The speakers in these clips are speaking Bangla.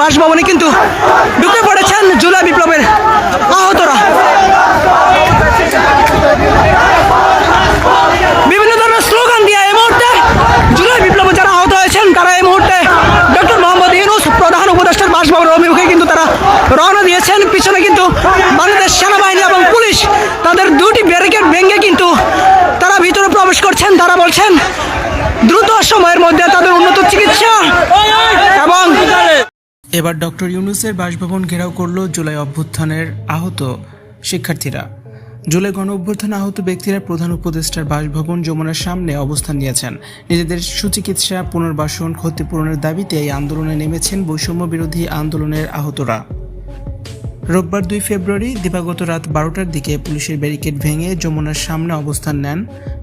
বাসভবনে কিন্তু ঢুকে পড়েছেন জুলাই বিপ্লবের আহতরা। বিভিন্ন ধরনের স্লোগান দিয়ে এই মুহূর্তে জুলাই বিপ্লবে যারা আহত হয়েছেন, তারা এই মুহূর্তে ডক্টর মোহাম্মদ ইউনুস, প্রধান উপদেষ্টার বাসভবনের অভিমুখে কিন্তু তারা রওনা দিয়েছেন। পিছনে কিন্তু বাংলাদেশ সেনাবাহিনী এবং পুলিশ তাদের দুটি ব্যারিকেড ভেঙে কিন্তু তারা ভিতরে প্রবেশ করছেন। তারা বলছেন, দ্রুত সময়ের মধ্যে তাদের উন্নত চিকিৎসা এবার ডক্টর ইউনুসের বাসভবন ঘেরাও করল জুলাই অভ্যুত্থানের আহত শিক্ষার্থীরা। জুলাই গণ অভ্যুত্থানে আহত ব্যক্তিরা প্রধান উপদেষ্টার বাসভবন যমুনার সামনে অবস্থান নিয়েছেন। নিজেদের সুচিকিৎসা পুনর্বাসন, ক্ষতিপূরণের দাবিতে এই আন্দোলনে নেমেছেন বৈষম্য বিরোধী আন্দোলনের আহতরা। রোববার দুই ফেব্রুয়ারি দিবাগত রাত বারোটার দিকে পুলিশের ব্যারিকেড ভেঙে যমুনার সামনে অবস্থান নেন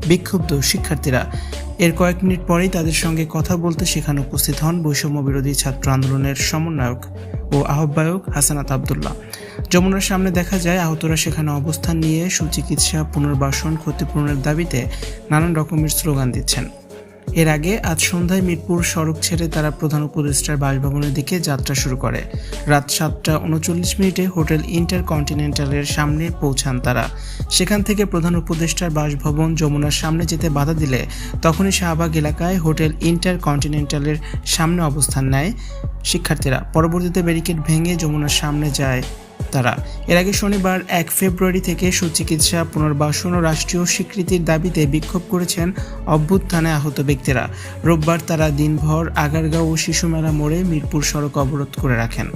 বিক্ষুব্ধ শিক্ষার্থীরা। এর কয়েক মিনিট পরেই তাদের সঙ্গে কথা বলতে সেখানে উপস্থিত হন বৈষম্য বিরোধী ছাত্র আন্দোলনের সমন্বয়ক ও আহ্বায়ক হাসানাত আবদুল্লাহ। যমুনার সামনে দেখা যায় আহতরা সেখানে অবস্থান নিয়ে সুচিকিৎসা, পুনর্বাসন, ক্ষতিপূরণের দাবিতে নানান রকমের স্লোগান দিচ্ছেন। এর আগে আজ সন্ধ্যায় মিরপুর সড়ক ছেড়ে তারা প্রধান উপদেষ্টার বাসভবনের দিকে যাত্রা শুরু করে। রাত সাতটা উনচল্লিশ মিনিটে হোটেল ইন্টার কন্টিনেন্টালের সামনে পৌঁছান তারা। সেখান থেকে প্রধান উপদেষ্টার বাসভবন যমুনার সামনে যেতে বাধা দিলে তখনই শাহবাগ এলাকায় হোটেল ইন্টার কন্টিনেন্টালের সামনে অবস্থান নেয় শিক্ষার্থীরা। পরবর্তীতে ব্যারিকেড ভেঙে যমুনার সামনে যায় তারা এর আগে শনিবার এক ফেব্রুয়ারি থেকে সুচিকিৎসা, পুনর্বাসন ও রাষ্ট্রীয় স্বীকৃতির দাবিতে বিক্ষোভ করেছেন অভ্যুত্থানে আহত ব্যক্তিরা। রোববার তারা দিনভর আগারগাঁও ও শিশুমেলা মোড়ে মিরপুর সড়ক অবরোধ করে রাখেন।